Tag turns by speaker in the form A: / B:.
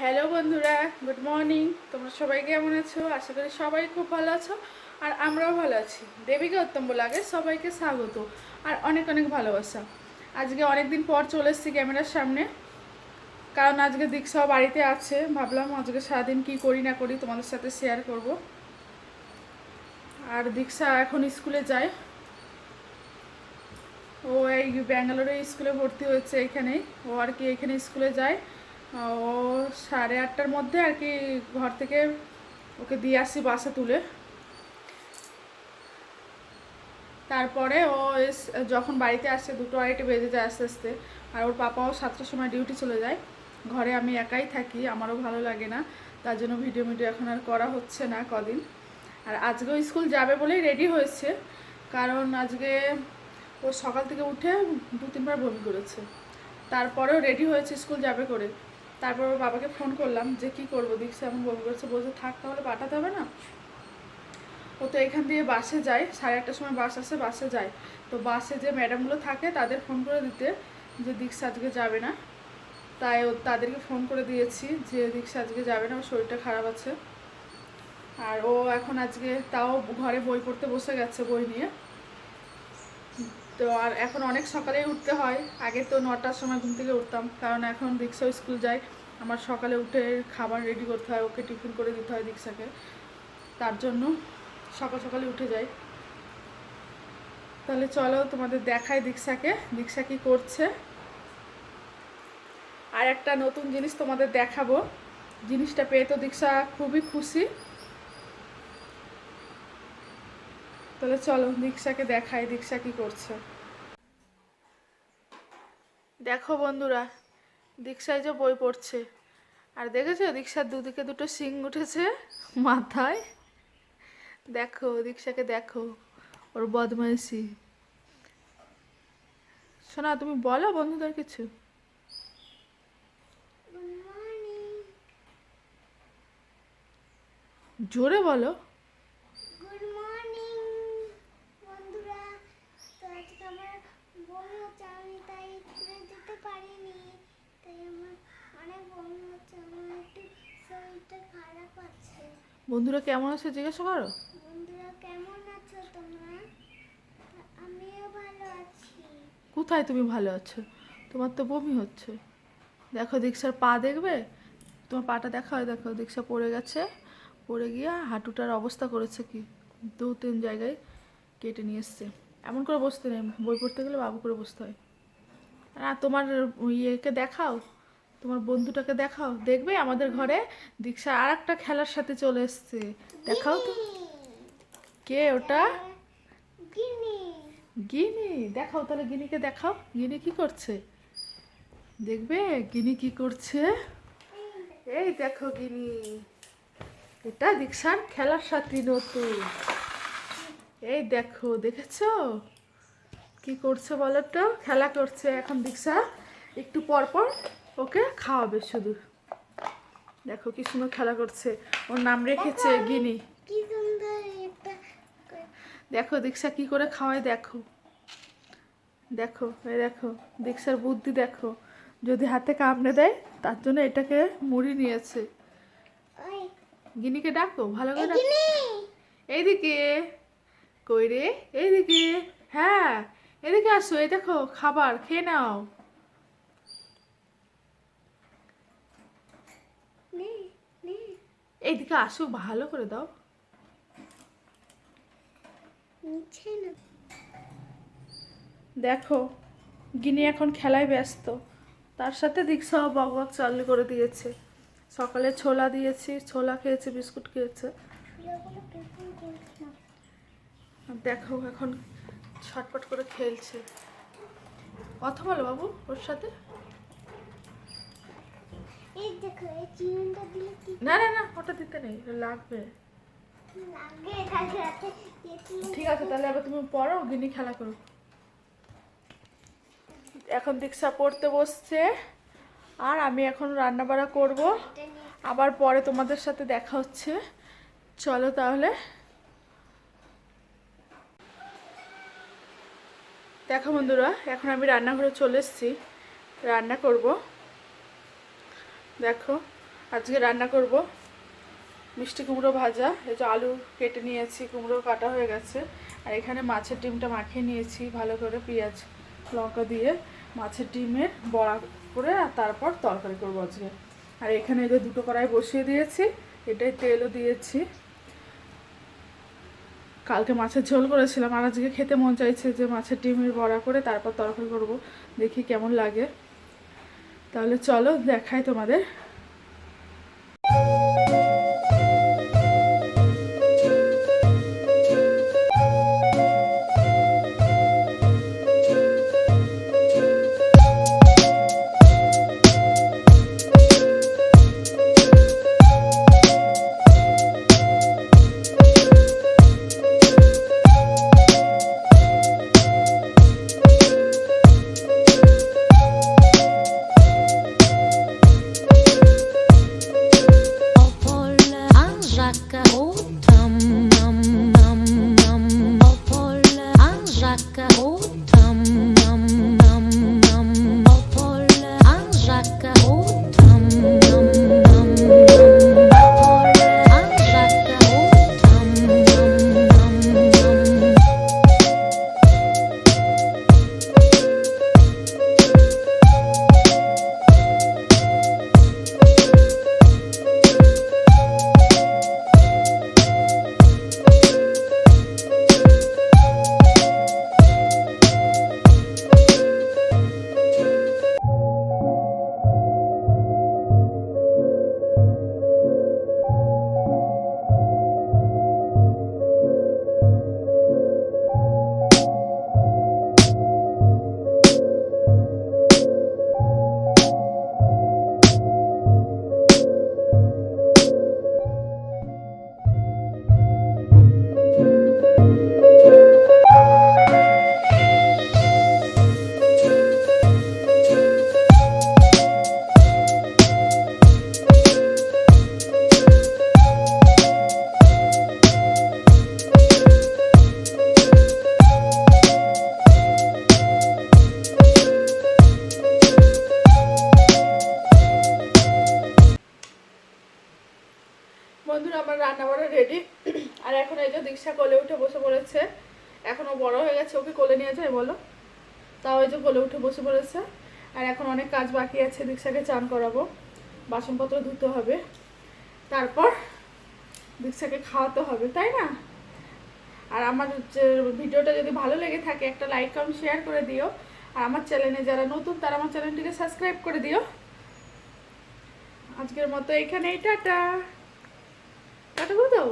A: Hello বন্ধুরা, good morning. তোমরা সবাই কেমন আছো? আশা করি সবাই খুব ভালো আছো, আর আমরাও ভালো আছি। দেবীকে উত্তম লাগে সবাইকে স্বাগত, আর অনেক অনেক ভালোবাসা। আজকে অনেক দিন পর চলে এসেছি ক্যামেরার সামনে, কারণ আজকে দীক্ষাও বাড়িতে আছে। ভাবলাম আজকে সারাদিন কি করি না করি তোমাদের সাথে শেয়ার করব। আর দীক্ষা এখন স্কুলে যায়। ও এই ব্যাঙ্গালোরে স্কুলে ভর্তি হয়েছে এখানেই। ও আর কি এখানে স্কুলে যায়। ও সাড়ে আটটার মধ্যে আর কি ঘর থেকে ওকে দিয়ে আসি বাসে তুলে। তারপরে ও যখন বাড়িতে আসে দুটো আড়াইটে বেজে যায় আস্তে আস্তে। আর ওর পাপাও সাতটার সময় ডিউটি চলে যায়। ঘরে আমি একাই থাকি, আমারও ভালো লাগে না। তার জন্য ভিডিও ভিডিও এখন আর করা হচ্ছে না কদিন। আর আজকেও স্কুল যাবে বলেই রেডি হয়েছে। কারণ আজকে ও সকাল থেকে উঠে দু তিনবার বমি করেছে। তারপরেও রেডি হয়েছে স্কুল যাবে করে। তারপর ওর বাবাকে ফোন করলাম যে, কি করব দীক্ষা এমন বমি করেছে বলছে, থাক তাহলে পাঠাতে হবে না? ও তো এখান দিয়ে বাসে যায়, সাড়ে আটটার সময় বাস আসে, বাসে যায়। তো বাসে যে ম্যাডামগুলো থাকে তাদের ফোন করে দিতে যে দীক্ষা আজকে যাবে না। তাই ও তাদেরকে ফোন করে দিয়েছি যে দীক্ষা আজকে যাবে না ওর শরীরটা খারাপ আছে। আর ও এখন আজকে তাও ঘরে বই পড়তে বসে গেছে, বই নিয়ে। তো আর এখন অনেক সকালেই উঠতে হয়। আগে তো নটার সময় ঘুম থেকে উঠতাম, কারণ এখন দীক্ষাও স্কুল যায়। আমার সকালে উঠে খাবার রেডি করতে হয়, ওকে টিফিন করে দিতে হয় দীক্ষাকে। তার জন্য সকাল সকালে উঠে যাই। তাহলে চলো তোমাদের দেখায় দীক্ষাকে, দীক্ষা কি করছে। আর একটা নতুন জিনিস তোমাদের দেখাবো। জিনিসটা পেয়ে তো দীক্ষা খুবই খুশি। তাহলে চলো দীক্ষাকে দেখাই দীক্ষা কি করছে। দেখো বন্ধুরা দীক্ষায় যে বই পড়ছে। আর দেখেছ দীক্ষার দুদিকে দুটো শিং উঠেছে মাথায়? দেখো দীক্ষাকে দেখো ওর বদমাইশি। শোনা তুমি বলো বন্ধুদের কিছু। জোরে বলো
B: গুড মর্নিং বন্ধুরা তো আজকে আমার বমি হচ্ছে আমি তাই স্কুলে যেতে পারিনি তাই আমার অনেক বমি হচ্ছে আমার একটু শরীরটা খারাপ আছে।
A: বন্ধুরা কেমন আছে জিজ্ঞাসা করো?
B: বন্ধুরা কেমন আছো তোমরা? আমিও ভালো আছি।
A: কোথায় তুমি ভালো আছো? তোমার তো বমি হচ্ছে। দেখো দীক্ষার পা দেখবে? তোমার পাটা দেখা হয় দেখো দীক্ষা পড়ে গেছে। পড়ে গিয়ে হাঁটুটার অবস্থা করেছে কি? দু তিন জায়গায় কেটে নিয়ে এসছে। এমন করে বসতে নেই বই পড়তে গেলে বাবু করে বসতে হয়। আর তোমার ইয়েকে দেখাও তোমার বন্ধুটাকে দেখাও। দেখবে আমাদের ঘরে দীক্ষা আর একটা খেলার সাথে চলে এসছে। দেখাও তো। কে ওটা?
B: গিনি
A: গিনি দেখাও তাহলে গিনিকে দেখাও। গিনি কি করছে? দেখবে গিনি কি করছে? এই দেখো গিনি এটা দীক্ষার খেলার সাথী নতুন। এই দেখো দেখেছ? কি করছে বলো তো? খেলা করছে এখন দীক্ষা। একটু পর পর ওকে খাওয়াবে শুধু। দেখো কি সুন্দর খেলা করছে। ওর নাম রেখেছে গিনি। দেখো দীক্ষা কি করে খাওয়ায় দেখো। দেখো এই দেখো দীক্ষার বুদ্ধি দেখো। যদি হাতে কামড়ে দেয় তার জন্য এটাকে মুড়ি নিয়েছে। গিনিকে ডাকো ভালো করে ডাকো। এইদিকে। কই রে? এইদিকে। হ্যাঁ এদিকে আসো এই দেখো খাবার খেয়ে নাও। এইদিকে আসো ভালো করে দাও। দেখো গিনি এখন খেলায় ব্যস্ত। তার সাথে দীক্ষাও বক বক চালু করে দিয়েছে। সকালে ছোলা দিয়েছি ছোলা খেয়েছে বিস্কুট খেয়েছে। দেখো এখন ছটপট করে খেলছে। কথা বলো বাবু ওর সাথে? না না না ওটা দিতে নেই লাগবে। ঠিক আছে তাহলে আবার তুমি পড়ো গিনি খেলা করো এখন দীক্ষা পড়তে বসছে আর আমি এখন রান্না বাড়া করব আবার পরে তোমাদের সাথে দেখা হচ্ছে। চলো তাহলে। দেখো বন্ধুরা, এখন আমি রান্নাঘরে চলে এসেছি। রান্না করব। দেখো, আজকে রান্না করব মিষ্টি কুমড়ো ভাজা। এই যে আলু কেটে নিয়েছি, কুমড়ো কাটা হয়ে গেছে। আর এখানে মাছের ডিমটা মাখিয়ে নিয়েছি, ভালো করে পেঁয়াজ, লঙ্কা দিয়ে। মাছের ডিমের বড়া করে আর তারপর তরকারি করব আজকে। আর এখানে যে দুটো কড়াই বসিয়ে দিয়েছি, এটাই তেলও দিয়েছি। কালকে মাছের ঝোল করেছিলাম আর আজকে খেতে মন চাইছে যে মাছের ডিমের বড়া করে তারপর তরকারি করব, দেখি কেমন লাগে। তাহলে চলো দেখাই তোমাদের। এখন এই কোলে উঠে বসে পড়েছে। এখনও বড় হয়ে গেছে, ওকে কোলে নিয়ে যায়, বলো। তাও এই যে কোলে উঠে বসে পড়েছে। আর এখন অনেক কাজ বাকি আছে, দীক্ষাকে চান করাবো। বাসনপত্র ধুতে হবে। তারপর দীক্ষাকে খাওয়াতে হবে, তাই না? আর আমার ভিডিওটা যদি ভালো লেগে থাকে, একটা লাইক কমেন্ট শেয়ার করে দিও। আর আমার চ্যানেলে যারা নতুন, তারা আমার চ্যানেলটিকে সাবস্ক্রাইব করে দিও। আজকের মতো এখানেই, টাটা। টাটা করে দাও